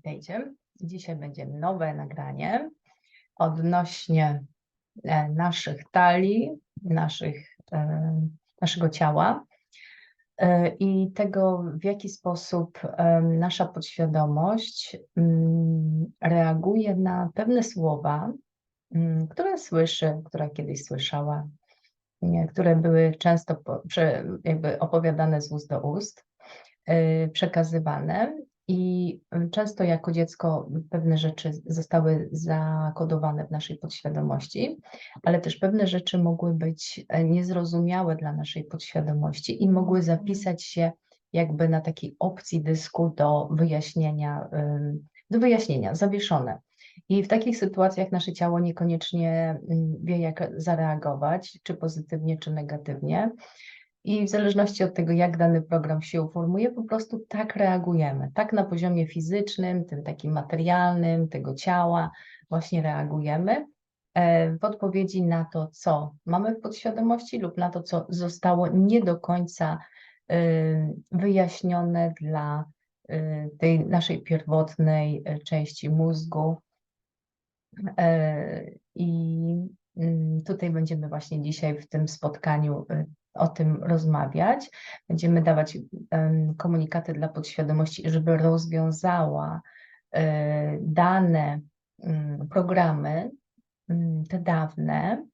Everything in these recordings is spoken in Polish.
Witajcie. Dzisiaj będzie nowe nagranie odnośnie e, naszych talii, naszych, e, naszego ciała e, i tego, w jaki sposób nasza podświadomość mm, reaguje na pewne słowa, mm, które słyszy, które kiedyś słyszała, które były często jakby opowiadane z ust do ust, przekazywane i y, często jako dziecko pewne rzeczy zostały zakodowane w naszej podświadomości, ale też pewne rzeczy mogły być e, niezrozumiałe dla naszej podświadomości i mogły mhm. zapisać się jakby na takiej opcji dysku do wyjaśnienia, do wyjaśnienia, zawieszone. I w takich sytuacjach nasze ciało niekoniecznie wie, jak zareagować, czy pozytywnie, czy negatywnie. I w zależności od tego, jak dany program się uformuje, po prostu tak reagujemy. Tak na poziomie fizycznym, tym takim materialnym, tego ciała, właśnie reagujemy e, w odpowiedzi na to, co mamy w podświadomości lub na to, co zostało nie do końca e, wyjaśnione dla e, tej naszej pierwotnej części mózgu. I mm, tutaj będziemy właśnie dzisiaj w tym spotkaniu o tym rozmawiać. Będziemy dawać komunikaty dla podświadomości, żeby rozwiązała e, dane mm, programy, mm, te dawne,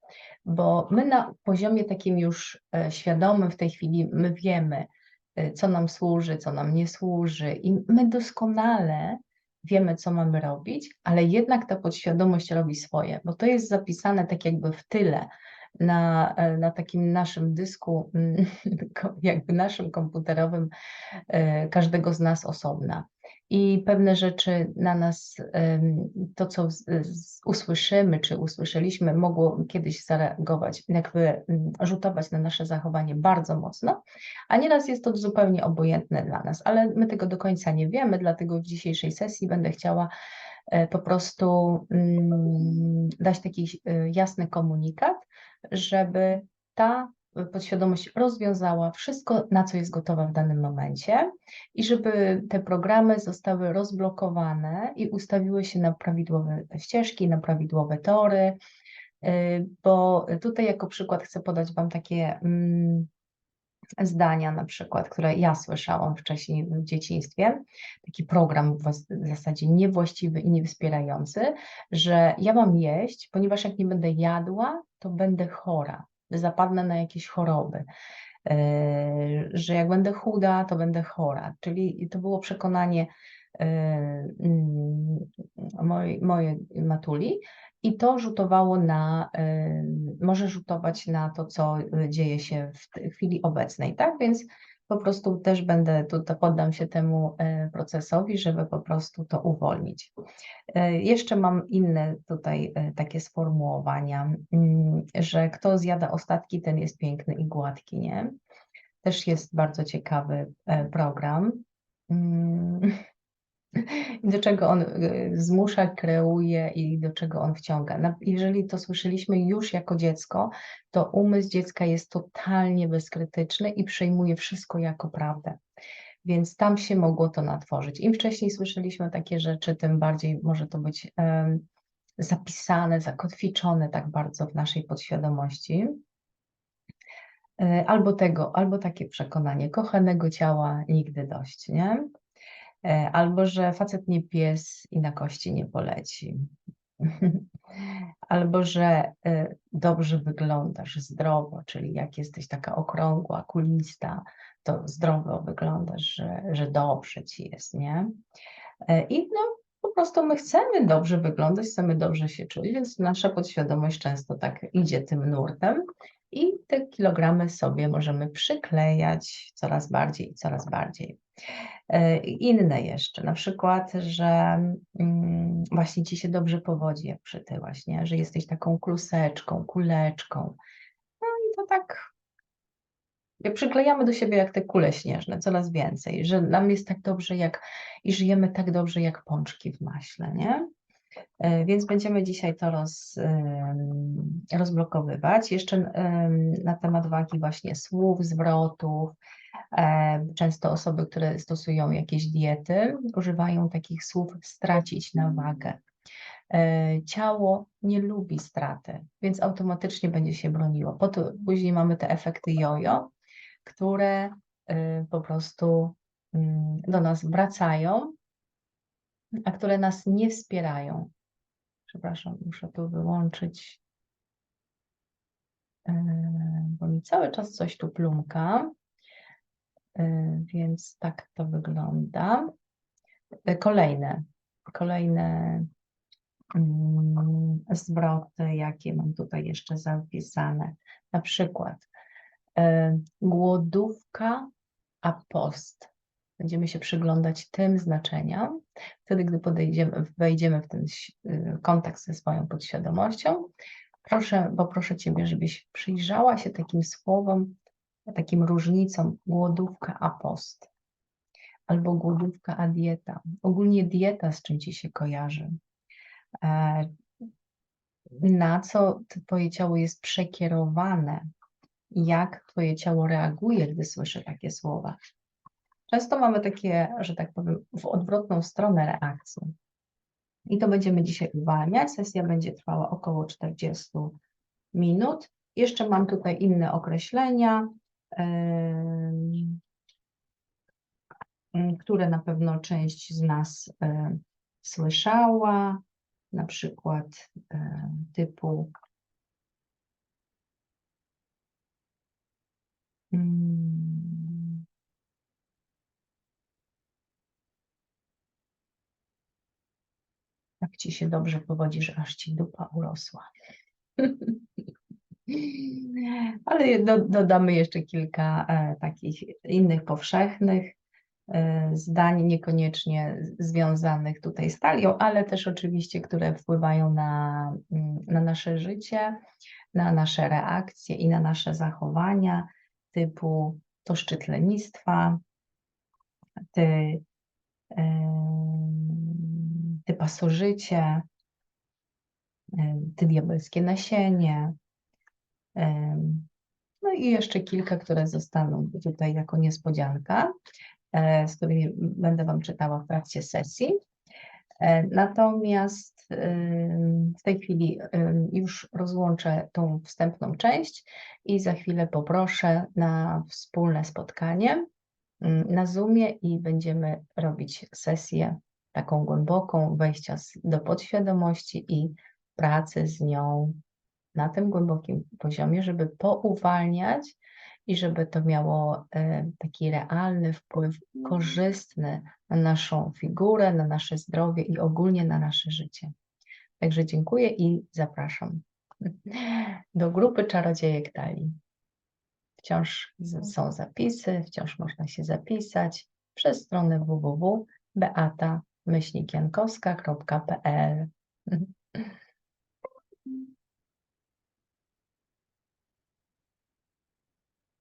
bo my na poziomie takim już e, świadomym w tej chwili my wiemy, e, co nam służy, co nam nie służy i my doskonale wiemy, co mamy robić, ale jednak ta podświadomość robi swoje, bo to jest zapisane tak jakby w tyle, na, e, na takim naszym dysku, mm, jakby naszym komputerowym, e, każdego z nas osobna. I pewne rzeczy na nas, to co usłyszymy, czy usłyszeliśmy, mogło kiedyś zareagować, jakby mm, rzutować na nasze zachowanie bardzo mocno, a nieraz jest to zupełnie obojętne dla nas, ale my tego do końca nie wiemy, dlatego w dzisiejszej sesji będę chciała po prostu mm, dać taki jasny komunikat, żeby ta podświadomość rozwiązała wszystko, na co jest gotowa w danym momencie i żeby te programy zostały rozblokowane i ustawiły się na prawidłowe ścieżki, na prawidłowe tory, y, bo tutaj jako przykład chcę podać Wam takie mm, zdania na przykład, które ja słyszałam wcześniej w dzieciństwie, taki program w zasadzie niewłaściwy i niewspierający, że ja mam jeść, ponieważ jak nie będę jadła, to będę chora, zapadnę na jakieś choroby, e, że jak będę chuda, to będę chora. Czyli to było przekonanie mojej, mojej matuli i to rzutowało na, może rzutować na to, co dzieje się w chwili obecnej, tak? Więc po prostu też będę tutaj, poddam się temu procesowi, żeby po prostu to uwolnić. Jeszcze mam inne tutaj takie sformułowania, mm, że kto zjada ostatki, ten jest piękny i gładki, nie? Też jest bardzo ciekawy program. Mm, do czego on y, zmusza, kreuje i do czego on wciąga. Jeżeli to słyszeliśmy już jako dziecko, to umysł dziecka jest totalnie bezkrytyczny i przejmuje wszystko jako prawdę. Więc tam się mogło to natworzyć. Im wcześniej słyszeliśmy takie rzeczy, tym bardziej może to być zapisane, zakotwiczone tak bardzo w naszej podświadomości. E, albo tego, albo takie przekonanie, kochanego ciała nigdy dość, nie? E, albo że facet nie pies i na kości nie poleci. Albo że e, dobrze wyglądasz, zdrowo, czyli jak jesteś taka okrągła, kulista, to zdrowo wyglądasz, że, że dobrze ci jest, nie? E, I no, po prostu my chcemy dobrze wyglądać, chcemy dobrze się czuć, więc nasza podświadomość często tak idzie tym nurtem i te kilogramy sobie możemy przyklejać coraz bardziej i coraz bardziej. E, inne jeszcze, na przykład, że mm, właśnie ci się dobrze powodzi, jak przytyłaś, nie? że jesteś taką kluseczką, kuleczką. No i to tak przyklejamy do siebie jak te kule śnieżne, coraz więcej, że nam jest tak dobrze jak i żyjemy tak dobrze jak pączki w maśle, nie? E, więc będziemy dzisiaj to roz, rozblokowywać. Jeszcze na temat wagi właśnie słów, zwrotów, E, Często osoby, które stosują jakieś diety, używają takich słów stracić na wagę. E, Ciało nie lubi straty, więc automatycznie będzie się broniło. Po to później mamy te efekty jojo, które y, po prostu mm, do nas wracają, a które nas nie wspierają. Przepraszam, muszę tu wyłączyć, e, bo mi cały czas coś tu plumka. E, Więc tak to wygląda. E, Kolejne, kolejne mm, zwroty, jakie mam tutaj jeszcze zapisane. Na przykład głodówka, a post. Będziemy się przyglądać tym znaczeniom. Wtedy, gdy podejdziemy, wejdziemy w ten y, kontakt ze swoją podświadomością, proszę, poproszę Ciebie, żebyś przyjrzała się takim słowom, takim różnicom głodówka a post. Albo głodówka a dieta. Ogólnie dieta z czym Ci się kojarzy? E, Na co Twoje ciało jest przekierowane? Jak Twoje ciało reaguje, gdy słyszy takie słowa? Często mamy takie, że tak powiem, w odwrotną stronę reakcji. I to będziemy dzisiaj uwalniać. Sesja będzie trwała około 40 minut. Jeszcze mam tutaj inne określenia, które na pewno część z nas e, słyszała, na przykład e, typu mm, tak ci się dobrze powodzi, że aż ci dupa urosła. Ale do, dodamy jeszcze kilka e, takich innych powszechnych e, zdań, niekoniecznie związanych tutaj z talią, ale też oczywiście, które wpływają na, mm, na nasze życie, na nasze reakcje i na nasze zachowania, typu to szczyt lenistwa, ty, em, ty pasożycie, ty diabelskie nasienie. No i jeszcze kilka, które zostaną tutaj jako niespodzianka, e, z którymi będę Wam czytała w trakcie sesji. E, Natomiast w tej chwili już rozłączę tą wstępną część i za chwilę poproszę na wspólne spotkanie ym, na Zoomie i będziemy robić sesję taką głęboką wejścia do podświadomości i pracy z nią na tym głębokim poziomie, żeby pouwalniać i żeby to miało e, taki realny wpływ, korzystny na naszą figurę, na nasze zdrowie i ogólnie na nasze życie. Także dziękuję i zapraszam do grupy Czarodziejek Talii. Wciąż z- są zapisy, wciąż można się zapisać przez stronę www.beata-jankowska.pl